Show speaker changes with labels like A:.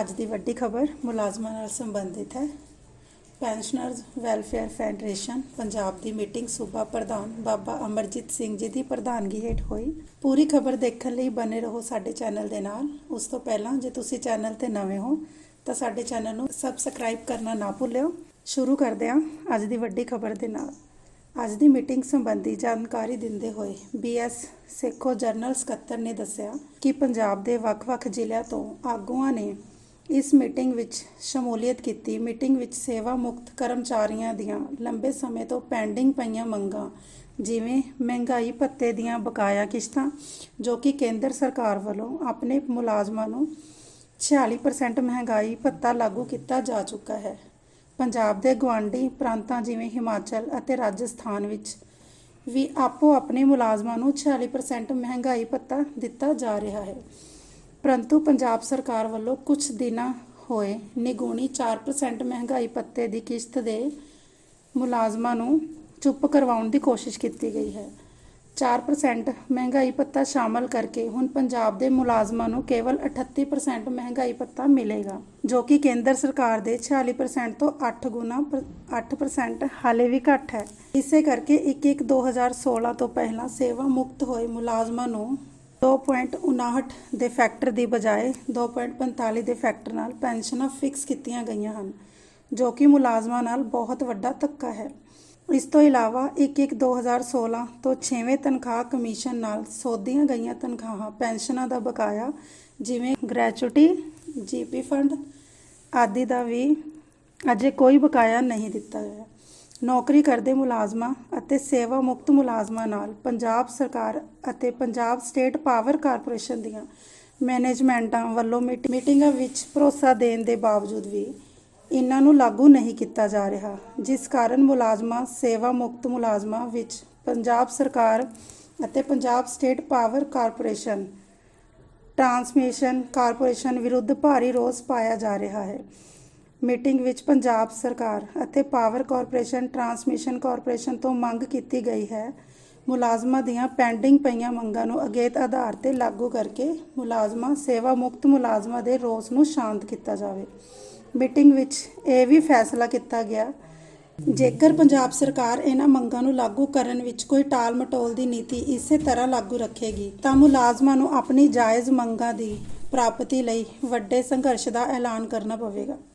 A: ਅੱਜ ਦੀ ਵੱਡੀ ਖਬਰ ਮੁਲਾਜ਼ਮਾਂ ਨਾਲ ਸੰਬੰਧਿਤ ਹੈ। ਪੈਨਸ਼ਨਰਜ਼ ਵੈਲਫੇਅਰ ਫੈਡਰੇਸ਼ਨ ਪੰਜਾਬ ਦੀ ਮੀਟਿੰਗ ਸੂਬਾ ਪ੍ਰਧਾਨ ਬਾਬਾ ਅਮਰਜੀਤ ਸਿੰਘ ਜੀ ਦੀ ਪ੍ਰਧਾਨਗੀ ਹੇਠ ਹੋਈ। ਪੂਰੀ ਖਬਰ ਦੇਖਣ ਲਈ ਬਨੇ ਰਹੋ ਸਾਡੇ ਚੈਨਲ ਦੇ ਨਾਲ। ਉਸ ਤੋਂ ਪਹਿਲਾਂ ਜੇ ਤੁਸੀਂ ਚੈਨਲ ਤੇ ਨਵੇਂ ਹੋ, ਤਾਂ ਸਾਡੇ ਚੈਨਲ ਨੂੰ ਸਬਸਕ੍ਰਾਈਬ ਕਰਨਾ ਨਾ ਭੁੱਲਿਓ। ਸ਼ੁਰੂ ਕਰਦੇ ਹਾਂ ਅੱਜ ਦੀ ਵੱਡੀ ਖਬਰ ਦੇ ਨਾਲ। ਅੱਜ ਦੀ ਮੀਟਿੰਗ ਸੰਬੰਧੀ ਜਾਣਕਾਰੀ ਦਿੰਦੇ ਹੋਏ ਬੀਐਸ ਸੇਖੋ ਜਨਰਲ ਸਕੱਤਰ ਨੇ ਦੱਸਿਆ ਕਿ ਪੰਜਾਬ ਦੇ ਵੱਖ-ਵੱਖ ਜ਼ਿਲ੍ਹਿਆਂ ਤੋਂ ਆਗੂਆਂ ਨੇ ਇਸ ਮੀਟਿੰਗ ਵਿੱਚ ਸ਼ਮੂਲੀਅਤ ਕੀਤੀ। ਮੀਟਿੰਗ ਵਿੱਚ ਸੇਵਾ ਮੁਕਤ ਕਰਮਚਾਰੀਆਂ ਦੀਆਂ ਲੰਬੇ ਸਮੇਂ ਤੋਂ ਪੈਂਡਿੰਗ ਪਈਆਂ ਮੰਗਾਂ, ਜਿਵੇਂ ਮਹਿੰਗਾਈ ਭੱਤੇ ਦੀਆਂ ਬਕਾਇਆ ਕਿਸ਼ਤਾਂ, ਜੋ ਕਿ ਕੇਂਦਰ ਸਰਕਾਰ ਵੱਲੋਂ ਆਪਣੇ ਮੁਲਾਜ਼ਮਾਂ ਨੂੰ 46% ਮਹਿੰਗਾਈ ਭੱਤਾ ਲਾਗੂ ਕੀਤਾ ਜਾ ਚੁੱਕਾ ਹੈ। ਪੰਜਾਬ ਦੇ ਗਵਾਂਢੀ ਪ੍ਰਾਂਤਾਂ ਜਿਵੇਂ ਹਿਮਾਚਲ ਅਤੇ ਰਾਜਸਥਾਨ ਵਿੱਚ ਵੀ ਆਪੋ ਆਪਣੇ ਮੁਲਾਜ਼ਮਾਂ ਨੂੰ 46% ਮਹਿੰਗਾਈ ਭੱਤਾ ਦਿੱਤਾ ਜਾ ਰਿਹਾ ਹੈ। ਪਰੰਤੂ ਪੰਜਾਬ ਸਰਕਾਰ ਵੱਲੋਂ ਕੁਝ ਦਿਨਾਂ ਹੋਏ ਨਿਗੂਣੀ 4% ਮਹਿੰਗਾਈ ਪੱਤੇ ਦੀ ਕਿਸ਼ਤ ਦੇ ਮੁਲਾਜ਼ਮਾਂ ਨੂੰ ਚੁੱਪ ਕਰਵਾਉਣ ਦੀ ਕੋਸ਼ਿਸ਼ ਕੀਤੀ ਗਈ ਹੈ। 4% ਮਹਿੰਗਾਈ ਪੱਤਾ ਸ਼ਾਮਲ ਕਰਕੇ ਹੁਣ ਪੰਜਾਬ ਦੇ ਮੁਲਾਜ਼ਮਾਂ ਨੂੰ ਕੇਵਲ 38% ਮਹਿੰਗਾਈ ਪੱਤਾ ਮਿਲੇਗਾ, ਜੋ ਕਿ ਕੇਂਦਰ ਸਰਕਾਰ ਦੇ 46% ਤੋਂ 8 ਗੁਣਾ ਪਰ- 8% ਹਾਲੇ ਵੀ ਘੱਟ ਹੈ। ਇਸੇ ਕਰਕੇ 1/1/2016 ਤੋਂ ਪਹਿਲਾਂ ਸੇਵਾ ਮੁਕਤ ਹੋਏ ਮੁਲਾਜ਼ਮਾਂ ਨੂੰ 2.59 ਦੇ ਫੈਕਟਰ ਦੀ ਬਜਾਏ 2.45 ਦੇ ਫੈਕਟਰ ਨਾਲ ਪੈਨਸ਼ਨਾਂ ਫਿਕਸ ਕੀਤੀਆਂ ਗਈਆਂ ਹਨ, ਜੋ ਕਿ ਮੁਲਾਜ਼ਮਾਂ ਨਾਲ ਬਹੁਤ ਵੱਡਾ ਧੱਕਾ ਹੈ। ਇਸ ਤੋਂ ਇਲਾਵਾ 1/1/2016 ਤੋਂ 6ਵੇਂ ਤਨਖਾਹ ਕਮਿਸ਼ਨ ਨਾਲ ਸੋਧੀਆਂ ਗਈਆਂ ਤਨਖਾਹਾਂ ਪੈਨਸ਼ਨਾਂ ਦਾ ਬਕਾਇਆ ਜਿਵੇਂ ਗ੍ਰੈਚੁਇਟੀ ਜੀਪੀ ਫੰਡ ਆਦਿ ਦਾ ਵੀ ਅਜੇ ਕੋਈ ਬਕਾਇਆ ਨਹੀਂ ਦਿੱਤਾ ਗਿਆ। ਨੌਕਰੀ ਕਰਦੇ ਮੁਲਾਜ਼ਮਾਂ ਅਤੇ ਸੇਵਾ ਮੁਕਤ ਮੁਲਾਜ਼ਮਾਂ ਨਾਲ ਪੰਜਾਬ ਸਰਕਾਰ ਅਤੇ ਪੰਜਾਬ ਸਟੇਟ ਪਾਵਰ ਕਾਰਪੋਰੇਸ਼ਨ ਦੀਆਂ ਮੈਨੇਜਮੈਂਟਾਂ ਵੱਲੋਂ ਮੀਟ- ਮੀਟਿੰਗਾਂ ਵਿੱਚ ਭਰੋਸਾ ਦੇਣ ਦੇ ਬਾਵਜੂਦ ਵੀ ਇਹਨਾਂ ਨੂੰ ਲਾਗੂ ਨਹੀਂ ਕੀਤਾ ਜਾ ਰਿਹਾ, ਜਿਸ ਕਾਰਨ ਮੁਲਾਜ਼ਮਾਂ ਸੇਵਾ ਮੁਕਤ ਮੁਲਾਜ਼ਮਾਂ ਵਿੱਚ ਪੰਜਾਬ ਸਰਕਾਰ ਅਤੇ Punjab state power corporation, transmission corporation ਵਿਰੁੱਧ ਭਾਰੀ ਰੋਸ ਪਾਇਆ ਜਾ ਰਿਹਾ ਹੈ। ਮੀਟਿੰਗ ਵਿੱਚ ਪੰਜਾਬ ਸਰਕਾਰ ਅਤੇ ਪਾਵਰ ਕਾਰਪੋਰੇਸ਼ਨ, ਟਰਾਂਸਮਿਸ਼ਨ ਕਾਰਪੋਰੇਸ਼ਨ ਤੋਂ ਮੰਗ ਕੀਤੀ ਗਈ ਹੈ। ਮੁਲਾਜ਼ਮਾਂ ਦੀਆਂ ਪੈਂਡਿੰਗ ਪਈਆਂ ਮੰਗਾਂ ਨੂੰ ਅਗੇਤ ਆਧਾਰ ਤੇ ਲਾਗੂ ਕਰਕੇ ਮੁਲਾਜ਼ਮਾਂ ਸੇਵਾ ਮੁਕਤ ਮੁਲਾਜ਼ਮਾਂ ਦੇ ਰੋਸ ਨੂੰ ਸ਼ਾਂਤ ਕੀਤਾ ਜਾਵੇ। ਮੀਟਿੰਗ ਵਿੱਚ ਇਹ ਵੀ ਫੈਸਲਾ ਕੀਤਾ ਗਿਆ, ਜੇਕਰ ਪੰਜਾਬ ਸਰਕਾਰ ਇਹਨਾਂ ਮੰਗਾਂ ਨੂੰ ਲਾਗੂ ਕਰਨ ਵਿੱਚ ਕੋਈ ਟਾਲ ਮਟੋਲ ਦੀ ਨੀਤੀ ਇਸੇ ਤਰ੍ਹਾਂ ਲਾਗੂ ਰੱਖੇਗੀ, ਤਾਂ ਮੁਲਾਜ਼ਮਾਂ ਨੂੰ ਆਪਣੀ ਜਾਇਜ਼ ਮੰਗਾਂ ਦੀ ਪ੍ਰਾਪਤੀ ਲਈ ਵੱਡੇ ਸੰਘਰਸ਼ ਦਾ ਐਲਾਨ ਕਰਨਾ ਪਵੇਗਾ।